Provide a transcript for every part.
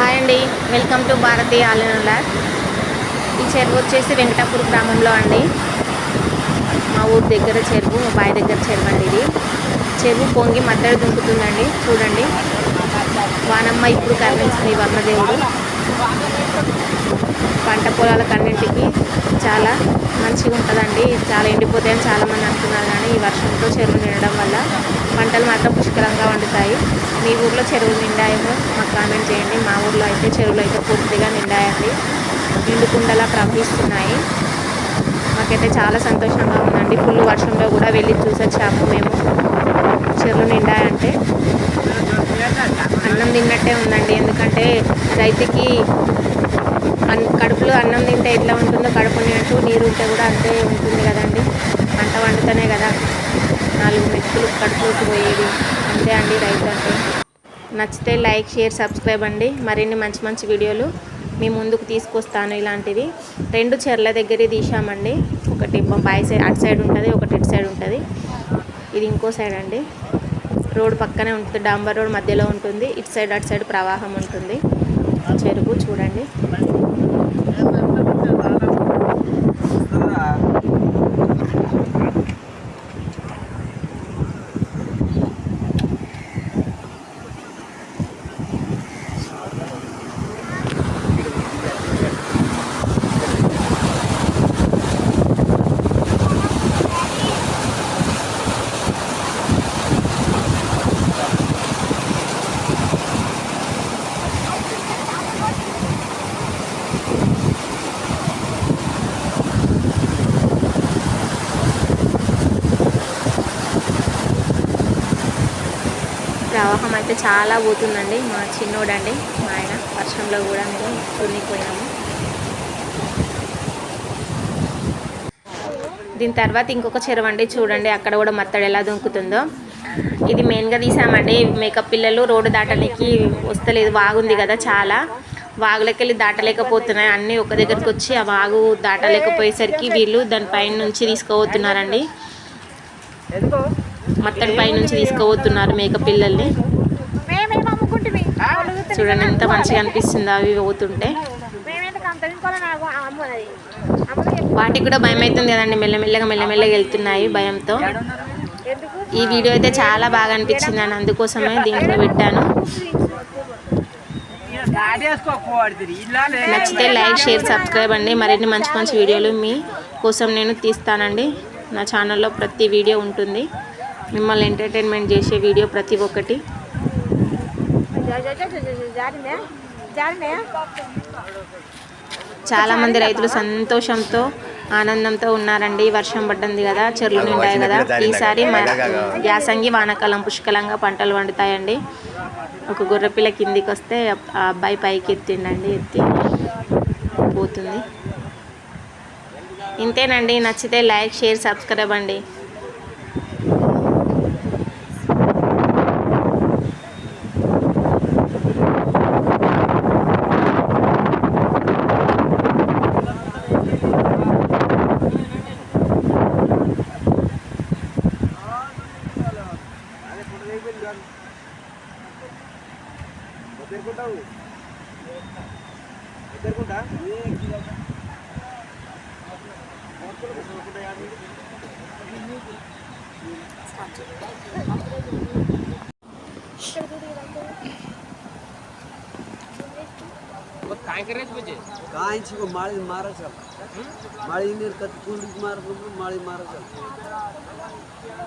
Hi అండి. Welcome to భారతీయ ఆలయంలా ఈ చెరువు వచ్చేసి వెంకటాపూర్ గ్రామంలో అండి. మా ఊరు దగ్గర చెరువు మా బావి దగ్గర చెరువు అండి ఇది. చెరువు పొంగి మద్దడు దుంకుతుందండి. చూడండి. వానమ్మ ఇప్పుడు కనిపించింది వర్ణదేవుడు పంట పొలాల అన్నింటికి చాలా మంచిగా ఉంటుందండి. చాలా ఎండిపోతాయని చాలామంది అంటున్నారు కానీ ఈ వర్షంతో చెరువు నిండడం వల్ల పంటలు మాత్రం పుష్కలంగా వండుతాయి. మీ ఊర్లో చెరువులు నిండాయేమో? మాకు కామెంట్ చేయండి. మా ఊర్లో అయితే చెరువులు అయితే పూర్తిగా నిండాయండి. నిండుకుండలా ప్రవహిస్తున్నాయి. మాకైతే చాలా సంతోషంగా ఉందండి. ఫుల్ వర్షంలో కూడా వెళ్ళి చూసొచ్చాము మేము. చెరువులు నిండాయంటే అన్నం తిన్నట్టే ఉందండి. ఎందుకంటే రైతుకి కడుపులో అన్నం తింటే ఎట్లా ఉంటుందో కడుపు అంటూ నీరు ఉంటే కూడా అంతే ఉంటుంది కదండి. పంట వండుతూనే కదా. నాలుగు మెతుకులు కడుపులోకి పోయేది అంతే అండి రైతు అంటే. నచ్చితే లైక్ షేర్ సబ్స్క్రైబ్ అండి. మరిన్ని మంచి మంచి వీడియోలు మీ ముందుకు తీసుకొస్తాను ఇలాంటివి. రెండు చెర్ల దగ్గర తీసామండి ఒకటి బాయ్ సైడ్ అటు సైడ్ ఉంటుంది ఒకటి ఇటు సైడ్ ఉంటుంది. ఇది ఇంకో సైడ్ అండి. రోడ్ పక్కనే ఉంటుంది. డాంబర్ రోడ్ మధ్యలో ఉంటుంది. ఇటు సైడ్ అటు సైడ్ ప్రవాహం ఉంటుంది. చెరువు చూడండి. ప్రవాహం అయితే చాలా పోతుందండి. మా చిన్నోడండి మా ఆయన వర్షంలో కూడా మేము తున్నిపోయినాము దీని తర్వాత ఇంకొక చెరువు అండి చూడండి అక్కడ కూడా మత్తడి ఎలా దొంకుతుందో. ఇది మెయిన్గా తీసామండి. మేకప్ పిల్లలు రోడ్డు దాటడానికి వస్తలేదు వాగుంది కదా చాలా. వాగులోకి వెళ్ళి దాటలేకపోతున్నాయి. అన్నీ ఒక దగ్గరికి వచ్చి ఆ వాగు దాటలేకపోయేసరికి వీళ్ళు దానిపైన నుంచి తీసుకుపోతున్నారండి. మత్తడి పై నుంచి తీసుకుపోతున్నారు మేక పిల్లల్ని. చూడండి ఎంత మంచిగా అనిపిస్తుందో అవి పోతుంటే. వాటికి కూడా భయం అవుతుంది కదండి. మెల్లమెల్లగా మెల్లమెల్లగా వెళ్తున్నాయి భయంతో. ఈ వీడియో అయితే చాలా బాగా అనిపించింది అని అందుకోసమే దీంట్లో పెట్టాను. నచ్చితే లైక్ షేర్ సబ్స్క్రైబ్ అండి. మరిన్ని మంచి మంచి వీడియోలు మీ కోసం నేను తీస్తానండి. నా ఛానల్లో ప్రతి వీడియో ఉంటుంది. మిమ్మల్ని ఎంటర్టైన్మెంట్ చేసే వీడియో ప్రతి ఒక్కటి. జారినే జారినే చాలా మంది రైతులు సంతోషంతో ఆనందంతో ఉన్నారండి. వర్షం పడ్డంది కదా చెర్లు నిండాయి కదా. ఈసారి యాసంగి వానాకాలం పుష్కలంగా పంటలు పండుతాయండి. ఒక గొర్రెపిల్ల కిందికి వస్తే ఆ అబ్బాయి పైకి ఎత్తిండండి ఎత్తి పోతుంది. ఇంతేనండి. నచ్చితే లైక్ షేర్ సబ్స్క్రైబ్ అండి. పోతావు ఎక్కడుకుంటా ಕಾಯಿಸಿಗೋ ಮಾಳಿ ಮಾರಕ್ಕೆ ಮಾಳಿ ನೀರು ಕತ್ಕೊಂಡು ಮಾರ್ಕೊಂಡು ಮಾಳಿ ಮಾರಕ್ಕೆ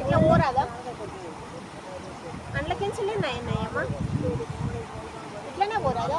ఇట్లా ఊరాదా అండ్లకించలే నాయనయ్యమ్మ ఇట్లానే ఊరాదా